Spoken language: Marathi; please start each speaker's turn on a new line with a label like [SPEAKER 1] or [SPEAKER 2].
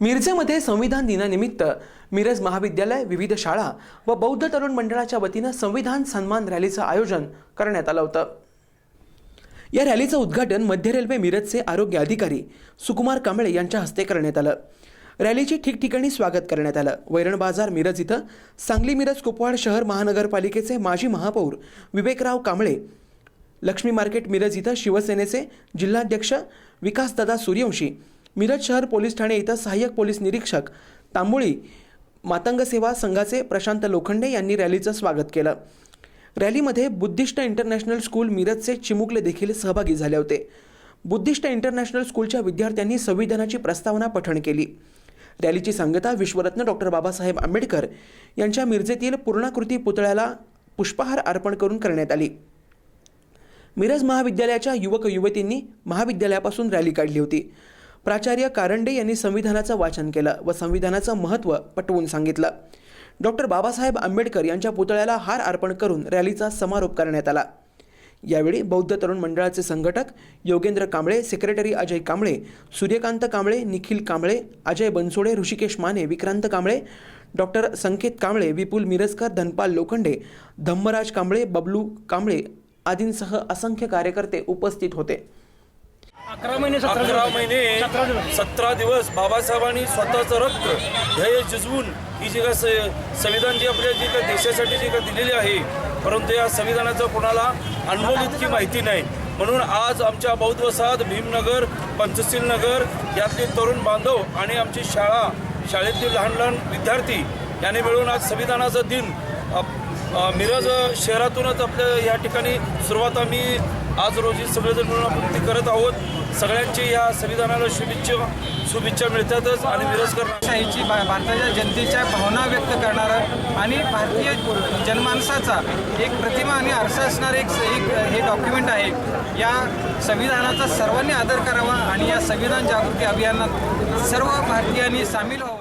[SPEAKER 1] मिरजेमध्ये संविधान दिनानिमित्त मिरज महाविद्यालय विविध शाळा व बौद्ध तरुण मंडळाच्या वतीनं संविधान सन्मान रॅलीचं आयोजन करण्यात आलं होतं. या रॅलीचं उद्घाटन मध्य रेल्वे मिरजचे आरोग्य अधिकारी सुकुमार कांबळे यांच्या हस्ते करण्यात आलं. रॅलीचे ठिकठिकाणी स्वागत करण्यात आलं. वैरण बाजार मिरज इथं सांगली मिरज कुपवाड शहर महानगरपालिकेचे माजी महापौर विवेकराव कांबळे लक्ष्मी मार्केट मिरज इथं शिवसेनेचे जिल्हाध्यक्ष विकासदादा सूर्यवंशी मिरज शहर पोलीस ठाणे इथं सहाय्यक पोलीस निरीक्षक तांबुळी मातंग सेवा संघाचे प्रशांत लोखंडे यांनी रॅलीचं स्वागत केलं. रॅलीमध्ये बुद्धिस्ट इंटरनॅशनल स्कूल मिरजचे चिमुकले देखील सहभागी झाले होते. बुद्धिस्ट इंटरनॅशनल स्कूलच्या विद्यार्थ्यांनी संविधानाची प्रस्तावना पठण केली. रॅलीची सांगता विश्वरत्न डॉक्टर बाबासाहेब आंबेडकर यांच्या मिरजेतील पूर्णाकृती पुतळ्याला पुष्पहार अर्पण करून करण्यात आली. मिरज महाविद्यालयाच्या युवक युवतींनी महाविद्यालयापासून रॅली काढली होती. प्राचार्य कारंडे यांनी संविधानाचं वाचन केलं व संविधानाचं महत्त्व पटवून सांगितलं. डॉक्टर बाबासाहेब आंबेडकर यांच्या पुतळ्याला हार अर्पण करून रॅलीचा समारोप करण्यात आला. यावेळी बौद्ध तरुण मंडळाचे संघटक योगेंद्र कांबळे सेक्रेटरी अजय कांबळे सूर्यकांत कांबळे निखिल कांबळे अजय बनसोडे ऋषिकेश माने विक्रांत कांबळे डॉक्टर संकेत कांबळे विपुल मिरजकर धनपाल लोखंडे धम्मराज कांबळे बबलू कांबळे आदींसह असंख्य कार्यकर्ते उपस्थित होते.
[SPEAKER 2] अकरा महिने
[SPEAKER 3] अकरा
[SPEAKER 2] दिवस.
[SPEAKER 3] महिने.
[SPEAKER 2] सतरा दिवस.
[SPEAKER 3] बाबासाहेबांनी स्वतःचं रक्त ध्येय जिजवून ही जी काय स- संविधान जी आपल्या जी काय देशासाठी जी काय दिलेली आहे परंतु या संविधानाचं कोणाला अनमोल इतकी माहिती नाही. म्हणून आज आमच्या बौद्ध वसाहत भीमनगर पंचशील नगर यातले तरुण बांधव आणि आमची शाळा शाळेतील लहान लहान विद्यार्थी यांनी मिळून आज संविधानाचा दिन मिरज शहरातूनच आपल्या या ठिकाणी सुरुवात आम्ही आज रोजी सगळेजण मिळून आपण ते करत आहोत. सगळ्यांची या संविधानाला शुभेच्छा शुभेच्छा मिळतातच आणि मिरजकर
[SPEAKER 4] शाहीची भा भारताच्या जनतेच्या भावना व्यक्त करणारा आणि भारतीय जनमानसाचा एक प्रतिमा आणि आरसा असणारं एक एक हे डॉक्युमेंट आहे. या संविधानाचा सर्वांनी आदर करावा आणि या संविधान जागृती अभियानात सर्व भारतीयांनी सामील व्हावं.